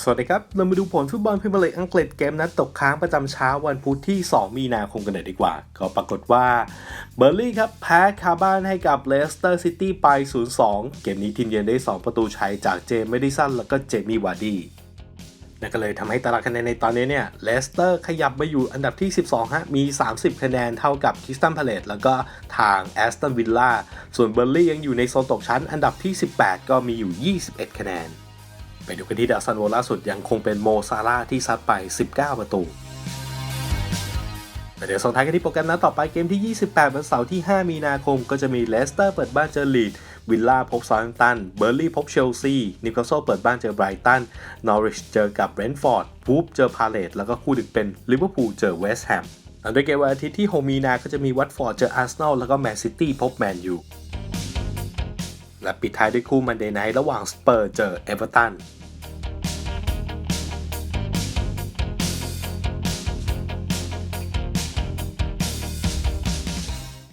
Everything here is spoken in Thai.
สวัสดีครับ เรามาดูผลฟุตบอลพรีเมียร์ลีกอังกฤษเกมนัดตกค้างประจำเช้าวันพุธที่ 2 มีนาคมกันหน่อยดีกว่า ก็ปรากฏว่าเบอร์ลี่ครับ แพ้คาบ้านให้กับเลสเตอร์ซิตี้ไป 0-2 เกมนี้ทีมเยือนได้ 2 ประตูชัยจากเจมส์เมดิสันแล้วก็เจมี่วาร์ดี้นั่นก็เลยทำให้ตารางคะแนนในตอนนี้เนี่ยเลสเตอร์ขยับมาอยู่อันดับที่ 12 ฮะ มี 30 คะแนนเท่ากับคิสตันพาเลตแล้วก็ทางแอสตันวิลล่าส่วนเบอร์ลี่ยังอยู่ในโซนตกชั้นอันดับที่ 18 ก็มีอยู่ 21 คะแนน ไปดูกันที่ดาวซันโวล่าสุดยังคงเป็นโมซาร่าที่ซัดไป 19 ประตูเดี๋ยวส่งท้ายกันที่โปรแกรมนัดต่อไปเกมที่ 28 วันเสาร์ที่ 5 มีนาคม ก็จะมีเลสเตอร์เปิดบ้านเจอลีดวิลล่าพบซาร์ตัน เบอร์ลี่พบเชลซี นิวคาสเซิลเปิดบ้านเจอไบรตัน นอริชเจอกับเบรนท์ฟอร์ดวูฟเจอพาเลตแล้วก็คู่ดึกเป็นลิเวอร์พูลเจอเวสต์แฮมหลังด้วยเกมวันอาทิตย์ที่ 6 มีนา ก็จะมีวัตฟอร์ดเจออาร์เซนอลแล้วก็แมนซิตี้พบแมนยู และปิดท้ายด้วยคู่มันเดย์ไนท์ระหว่างสเปอร์เจอเอเวอร์ตัน